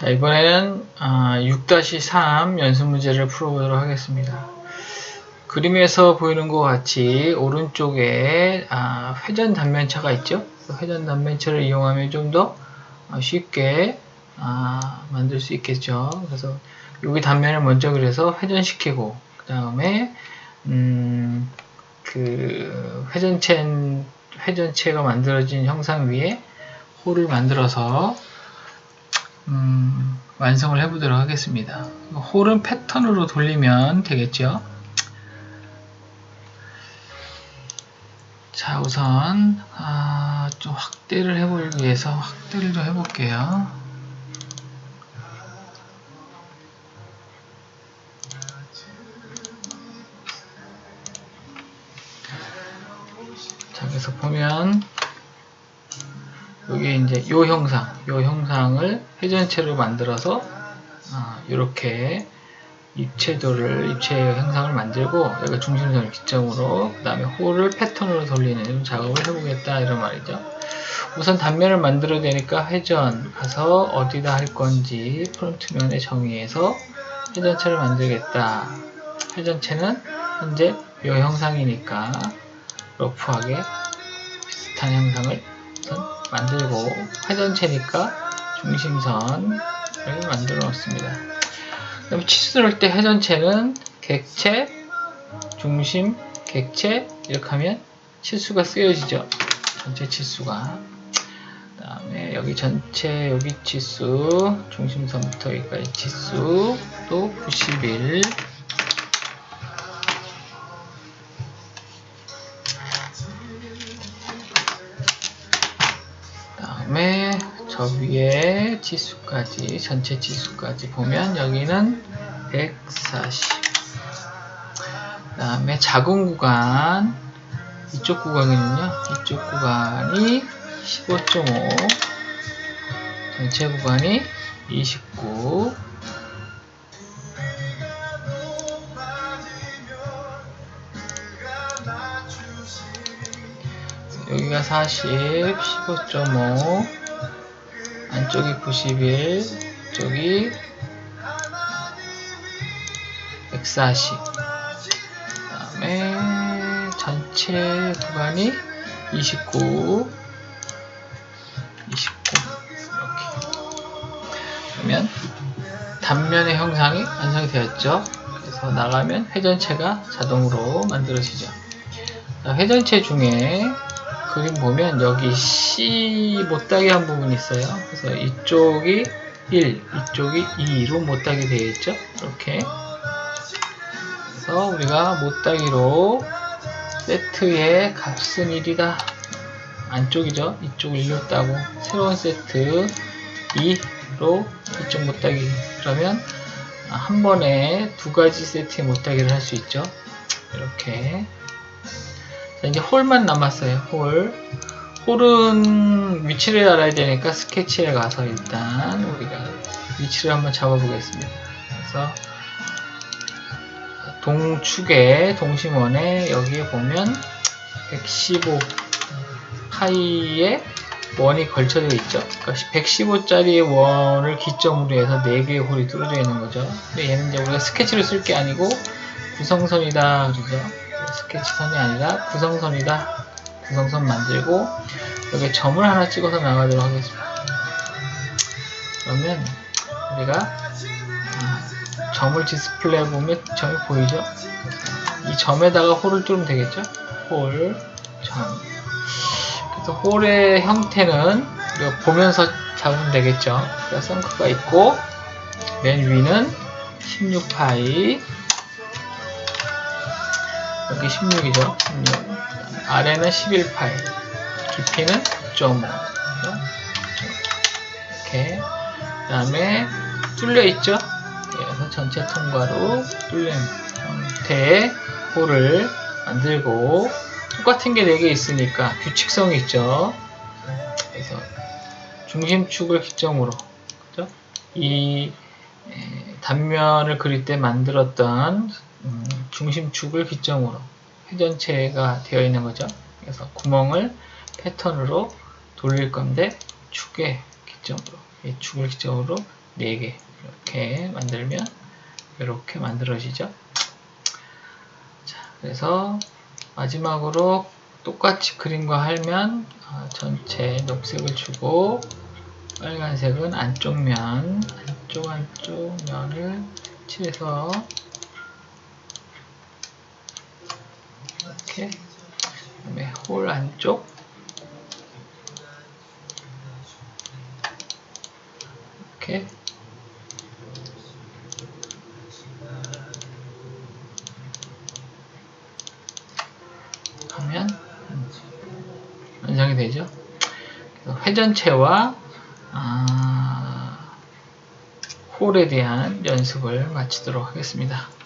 자, 이번에는 아, 6-3 연습 문제를 풀어보도록 하겠습니다. 그림에서 보이는 것 같이 오른쪽에 아, 회전 단면차가 있죠. 그 회전 단면차를 이용하면 좀 더 쉽게 아, 만들 수 있겠죠. 그래서 여기 단면을 먼저 그려서 회전시키고 그 다음에 음, 그 회전체 회전체가 만들어진 형상 위에 홀을 만들어서 음, 완성을 해보도록 하겠습니다. 홀은 패턴으로 돌리면 되겠죠. 자, 우선 아, 좀 확대를 해보기 위해서 확대를 좀 해볼게요. 자, 그래서 보면 여기 이제 요 형상, 요 형상을 회전체로 만들어서 이렇게 입체도를 입체 형상을 만들고 여기 중심선을 기점으로 그 다음에 홀을 패턴으로 돌리는 작업을 해보겠다 이런 말이죠. 우선 단면을 만들어야 되니까 회전 가서 어디다 할 건지 프론트면에 정의해서 회전체를 만들겠다. 회전체는 현재 요 형상이니까 러프하게 비슷한 형상을 우선 만들고 회전체니까 중심선을 만들어 놓습니다. 그럼 치수를 때 회전체는 객체, 중심, 객체 이렇게 하면 치수가 쓰여지죠. 전체 치수가. 그 다음에 여기 전체 여기 치수, 중심선부터 여기까지 치수 또 91. 저 위에 지수까지 전체 지수까지 보면 여기는 140 다음에 작은 구간 이쪽 구간이는요? 이쪽 구간이 15.5 전체 구간이 29 여기가 40, 15.5 안쪽이 91, 쪽이 140. 그 다음에 전체 구간이 29, 29 이렇게. 그러면 단면의 형상이 완성이 되었죠. 그래서 나가면 회전체가 자동으로 만들어지죠. 회전체 중에 그림 보면 여기 C 못따기 한 부분이 있어요. 그래서 이쪽이 1, 이쪽이 2로 못따기 되어 있죠. 이렇게. 그래서 우리가 못따기로 세트의 값은 1이다. 안쪽이죠. 이쪽 1로 따고 새로운 세트 2로 이쪽 못따기. 그러면 한 번에 두 가지 세트의 못따기를 할 수 있죠. 이렇게. 자, 이제 홀만 남았어요. 홀. 홀은 위치를 알아야 되니까 스케치에 가서 일단 우리가 위치를 한번 잡아보겠습니다. 그래서 동축에 동심원에 여기에 보면 115 파이에 원이 걸쳐져 있죠. 그러니까 115짜리의 원을 기점으로 해서 4개의 홀이 뚫어져 있는 거죠. 근데 얘는 이제 우리가 스케치를 쓸 게 아니고 구성선이다 그러죠. 스케치선이 아니라 구성선이다. 구성선 만들고 여기 점을 하나 찍어서 나가도록 하겠습니다. 그러면 우리가 점을 디스플레이 보면 점이 보이죠? 이 점에다가 홀을 뚫으면 되겠죠? 홀, 점. 그래서 홀의 형태는 우리가 보면서 잡으면 되겠죠? 그래서 선크가 있고 맨 위는 16파이 여기 16이죠. 16. 아래는 11파이. 깊이는 9.5. 이렇게. 그 다음에 뚫려 있죠. 그래서 전체 통과로 뚫린 형태의 홀을 만들고 똑같은 게 4개 있으니까 규칙성이 있죠. 그래서 중심축을 기점으로 그죠? 이 단면을 그릴 때 만들었던 음, 중심축을 기점으로 회전체가 되어 있는 거죠. 그래서 구멍을 패턴으로 돌릴 건데 축의 기점으로 이 축을 기점으로 4개 이렇게 만들면 이렇게 만들어지죠. 자, 그래서 마지막으로 똑같이 그림과 하면 어, 전체 녹색을 주고 빨간색은 안쪽 면, 안쪽 안쪽 면을 칠해서 이렇게 그다음에 홀 안쪽 이렇게 하면 완성이 되죠. 회전체와 아, 홀에 대한 연습을 마치도록 하겠습니다.